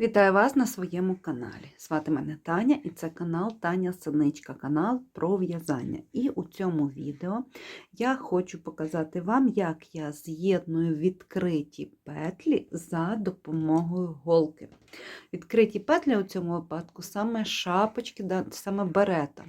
Вітаю вас на своєму каналі. Звати мене Таня і це канал Таня Синичка, канал про в'язання. І у цьому відео я хочу показати вам, як я з'єдную відкриті петлі за допомогою голки. Відкриті петлі у цьому випадку саме шапочки, саме берета.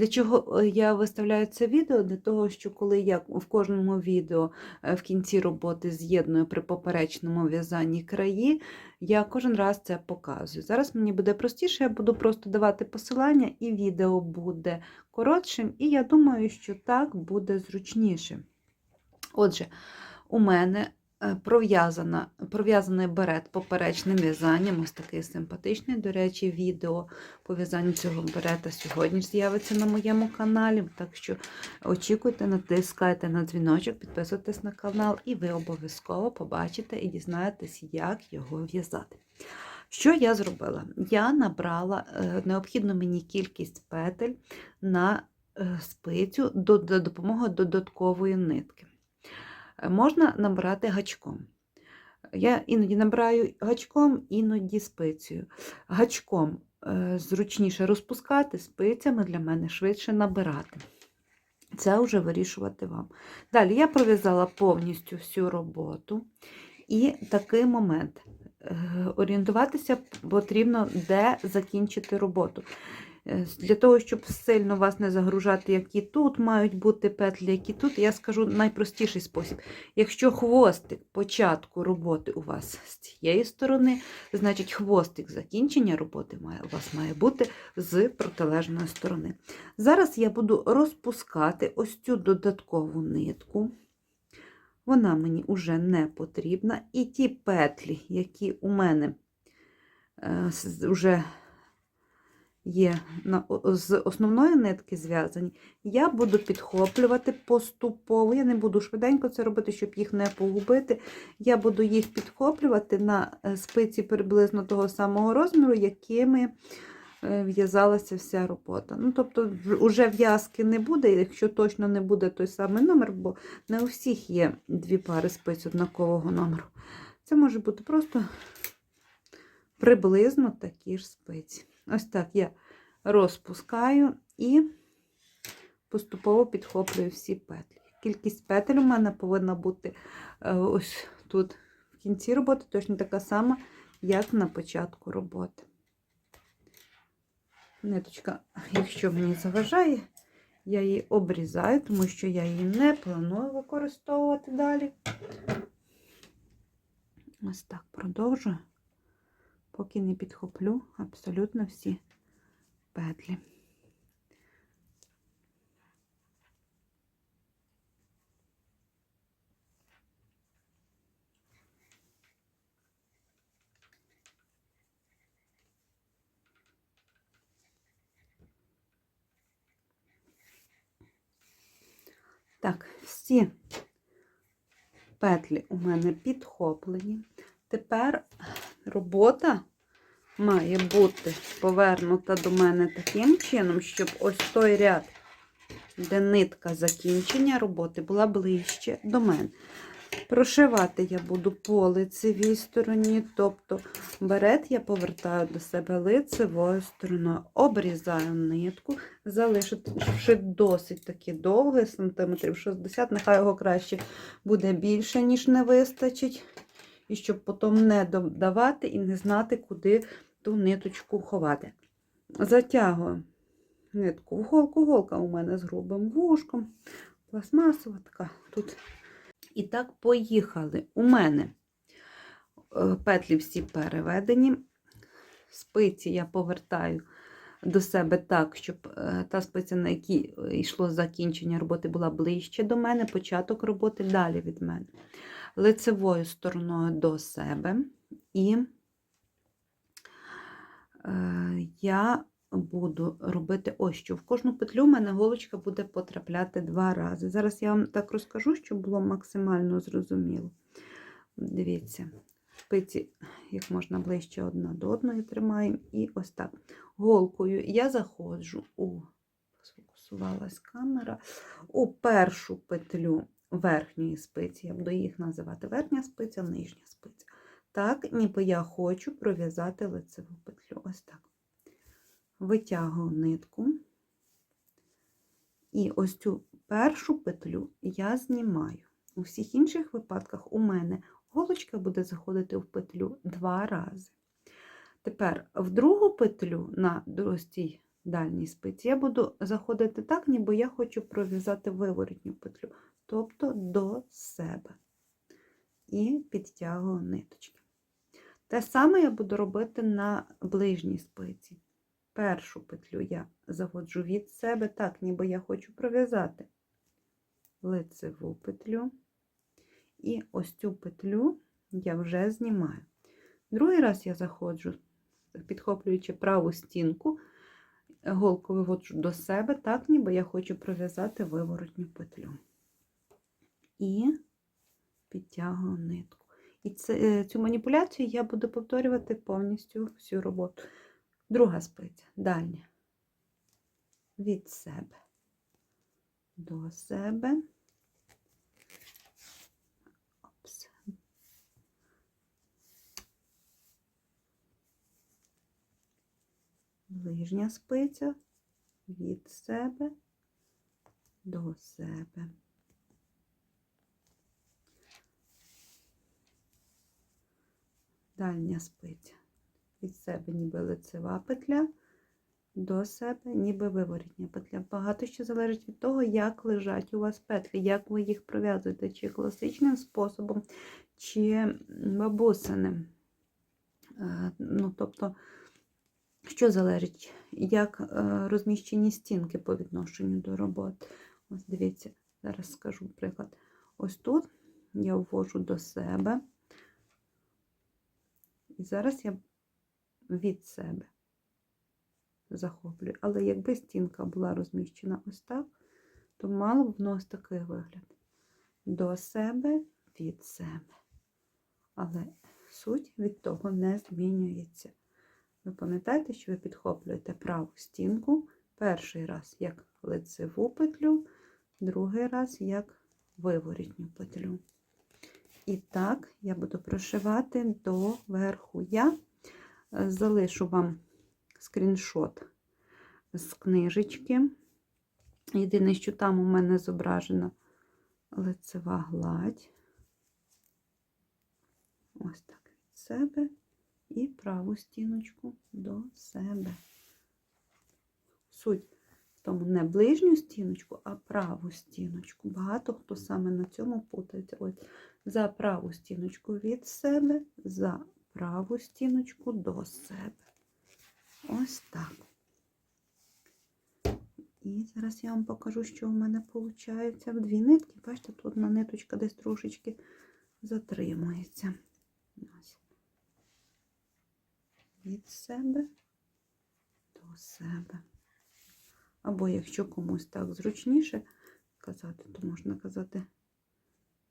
Для чого е, я виставляю це відео? Для того, що коли я в кожному відео е, в кінці роботи з'єдную при поперечному в'язанні краї, я кожен раз це показую. Зараз мені буде простіше, я буду просто давати посилання, і відео буде коротшим, і я думаю, що так буде зручніше. Отже, у мене пров'язаний берет поперечним в'язанням, ось такий симпатичний. До речі, відео по в'язанню цього берета сьогодні з'явиться на моєму каналі. Так що очікуйте, натискайте на дзвіночок, підписуйтесь на канал, і ви обов'язково побачите і дізнаєтесь, як його в'язати. Що я зробила? Я набрала е, необхідну мені кількість петель на е, спицю до допомогою додаткової нитки. Можна набирати гачком. Я іноді набираю гачком, іноді спицею. Гачком е, зручніше розпускати, спицями для мене швидше набирати. Це вже вирішувати вам. Далі я пров'язала повністю всю роботу. І такий момент. Е, Орієнтуватися потрібно, де закінчити роботу. Е, Для того, щоб сильно вас не загружати, які тут мають бути петлі, які тут, я скажу найпростіший спосіб. Якщо хвостик початку роботи у вас з цієї сторони, значить хвостик закінчення роботи має, у вас має бути з протилежної сторони. Зараз я буду розпускати ось цю додаткову нитку. Вона мені вже не потрібна. І ті петлі, які у мене е, вже є з основної нитки зв'язані, я буду підхоплювати поступово. Я не буду швиденько це робити, щоб їх не погубити. Я буду їх підхоплювати на е, спиці приблизно того самого розміру, якими е, в'язалася вся робота. Ну, тобто, вже в'язки не буде, якщо точно не буде той самий номер, бо не у всіх є дві пари спиць однакового номеру. Це може бути просто приблизно такі ж спиці. Ось так я розпускаю і поступово підхоплюю всі петлі. Кількість петель у мене повинна бути е, ось тут в кінці роботи, точно така сама, як на початку роботи. Ниточка, якщо мені заважає, я її обрізаю, тому що я її не планую використовувати далі. Ось так продовжую, поки не підхоплю абсолютно всі петлі. Так, всі петлі у мене підхоплені. Тепер робота має бути повернута до мене таким чином, щоб ось той ряд, де нитка закінчення роботи, була ближче до мене. Прошивати я буду по лицевій стороні, тобто берет я повертаю до себе лицевою стороною, обрізаю нитку, залишивши досить таки довгий, сантиметрів 60, нехай його краще буде більше, ніж не вистачить. І щоб потім не додавати і не знати, куди ту ниточку ховати. Затягую нитку в голку. Голка у мене з грубим вушком, пластмасова така тут. І так, поїхали. У мене е, петлі всі переведені. Спиці я повертаю до себе так, щоб е, та спиця, на якій йшло закінчення роботи, була ближче до мене, початок роботи далі від мене. Лицевою стороною до себе. І е, я буду робити ось що. В кожну петлю в мене голочка буде потрапляти два рази. Зараз я вам так розкажу, щоб було максимально зрозуміло. Дивіться, спиці як можна ближче одна до одної тримаємо. І ось так. Голкою я заходжу у, сфокусувалась камера, у першу петлю верхньої спиці. Я буду їх називати верхня спиця, нижня спиця. Так, ніби я хочу пров'язати лицеву петлю. Ось так. Витягую нитку. І ось цю першу петлю я знімаю. У всіх інших випадках у мене голочка буде заходити в петлю два рази. Тепер в другу петлю на простій дальній спиці я буду заходити так, ніби я хочу пров'язати виворотню петлю, тобто до себе. І підтягую ниточки. Те саме я буду робити на ближній спиці. Першу петлю я заводжу від себе, так, ніби я хочу пров'язати лицеву петлю. І ось цю петлю я вже знімаю. Другий раз я заходжу, підхоплюючи праву стінку, голку виводжу до себе, так, ніби я хочу пров'язати виворотню петлю. І підтягую нитку. І це, цю маніпуляцію я буду повторювати повністю всю роботу. Друга спиця, дальня. Від себе до себе. Опс. Ближня спиця від себе до себе. Дальня спиця від себе ніби лицева петля, до себе ніби виворітня петля. Багато що залежить від того, як лежать у вас петлі, як ви їх пров'язуєте, чи класичним способом, чи бабусиним. Е, Ну, тобто, що залежить, як е, розміщені стінки по відношенню до роботи. Ось дивіться, зараз скажу приклад. Ось тут я ввожу до себе. І зараз я від себе захоплюю. Але якби стінка була розміщена ось так, то мало б в нас такий вигляд. До себе, від себе. Але суть від того не змінюється. Ви пам'ятаєте, що ви підхоплюєте праву стінку перший раз як лицеву петлю, другий раз як виворітню петлю. І так я буду прошивати до верху. Я е, залишу вам скріншот з книжечки. Єдине, що там у мене зображена лицева гладь. Ось так від себе і праву стіночку до себе. Суть тому не ближню стіночку, а праву стіночку. Багато хто саме на цьому путається. Ось за праву стіночку від себе, за праву стіночку до себе. Ось так. І зараз я вам покажу, що в мене виходить в дві нитки. Бачите, тут одна ниточка десь трошечки затримується. Ось. Від себе до себе. Або якщо комусь так зручніше казати, то можна казати,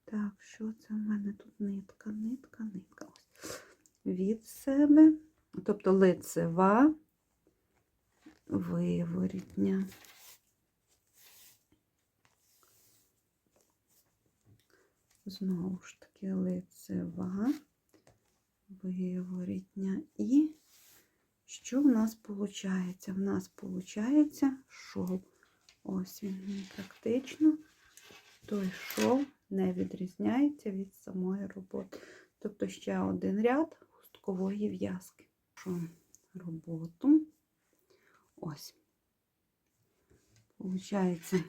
так, що це в мене тут нитка, нитка, нитка. Ось. Від себе, тобто лицева, виворітня. Знову ж таки лицева, виворітня. І що в нас виходить? В нас виходить шов. Ось він практично той шов не відрізняється від самої роботи. Тобто ще один ряд хусткової в'язки. Роботу. Ось. Получається,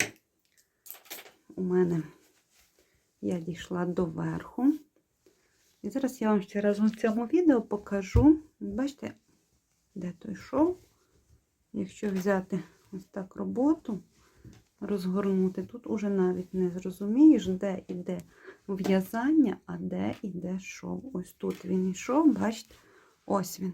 у мене я дійшла до верху. І зараз я вам ще разом в цьому відео покажу. Бачите, де той шов. Якщо взяти ось так роботу, розгорнути, тут уже навіть не зрозумієш, де йде в'язання, а де йде шов. Ось тут він йшов, бачите, ось він.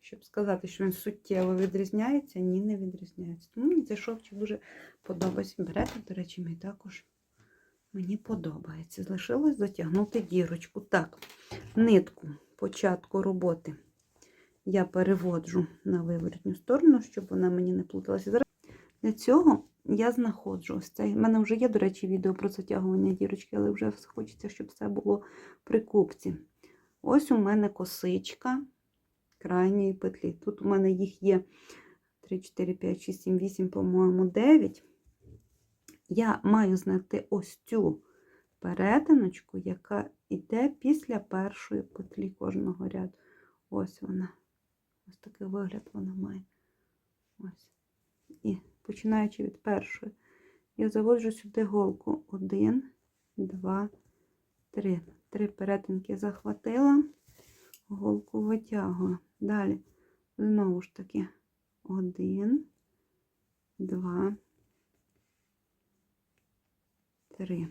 Щоб сказати, що він суттєво відрізняється, ні, не відрізняється. Тому мені цей шовчик дуже подобається. Берете, до речі, мій також мені подобається. Залишилось затягнути дірочку. Так, нитку початку роботи я переводжу на виворотню сторону, щоб вона мені не плуталася. Для цього я знаходжу ось цей. У мене вже є, до речі, відео про затягування дірочки, але вже хочеться, щоб все було при купці. Ось у мене косичка крайньої петлі. Тут у мене їх є 3, 4, 5, 6, 7, 8, по-моєму, 9. Я маю знайти ось цю перетиночку, яка йде після першої петлі кожного ряду. Ось вона. Ось такий вигляд вона має. Ось. І починаючи від першої, я заводжу сюди голку. Один, два, три. Три перетинки захватила, голку витягую. Далі, знову ж таки, один, два, три.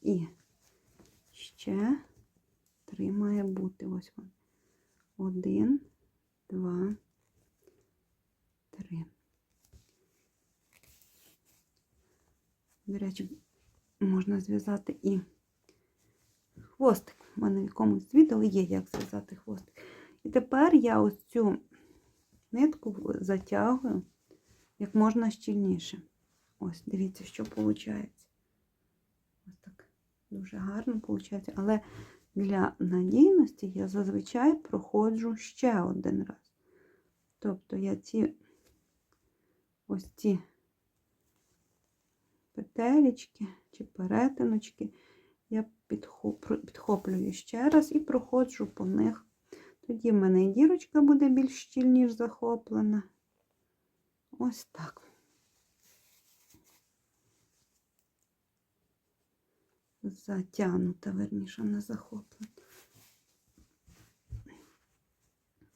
І ще три має бути. Ось він. Один, два, три. До речі, можна зв'язати і хвостик. У мене в якомусь відео є, як зв'язати хвостик. І тепер я ось цю нитку затягую як можна щільніше. Ось, дивіться, що виходить. Ось так дуже гарно виходить. Але для надійності я зазвичай проходжу ще один раз. Тобто я ці ось ці петелечки чи перетиночки я підхоплюю ще раз і проходжу по них. Тоді в мене і дірочка буде більш щільніш захоплена. Ось так. Затягнута, верніше, не захоплена.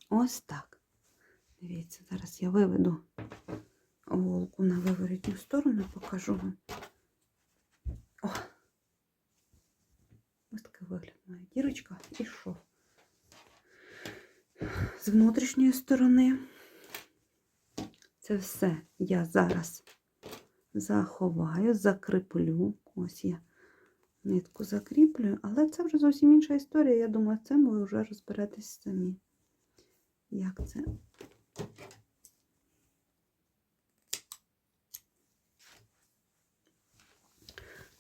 Ось так. Дивіться, зараз я виведу голку на виворітню сторону, покажу вам. О! Ось такий вигляд має дірочка і шов. З внутрішньої сторони це все я зараз заховаю, закріплю. Ось я нитку закріплюю, але це вже зовсім інша історія. Я думаю, це ви вже розберетесь самі. Як це?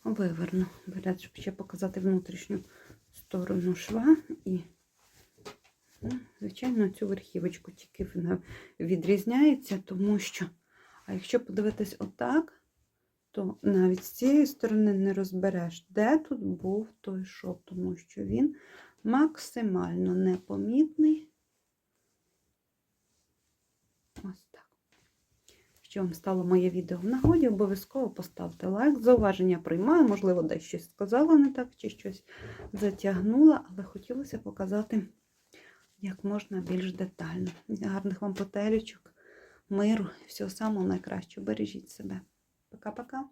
Виверну вперед, щоб ще показати внутрішню сторону шва і, ну, звичайно, цю верхівочку тільки вона відрізняється, тому що, а якщо подивитись отак, то навіть з цієї сторони не розбереш, де тут був той шов, тому що він максимально непомітний. Ось так. Якщо вам стало моє відео в нагоді, обов'язково поставте лайк. Зауваження приймаю, можливо, десь щось сказала не так, чи щось затягнула, але хотілося показати як можна більш детально. Гарних вам потелючок, миру всього самого найкращого. Бережіть себе. Пока-пока.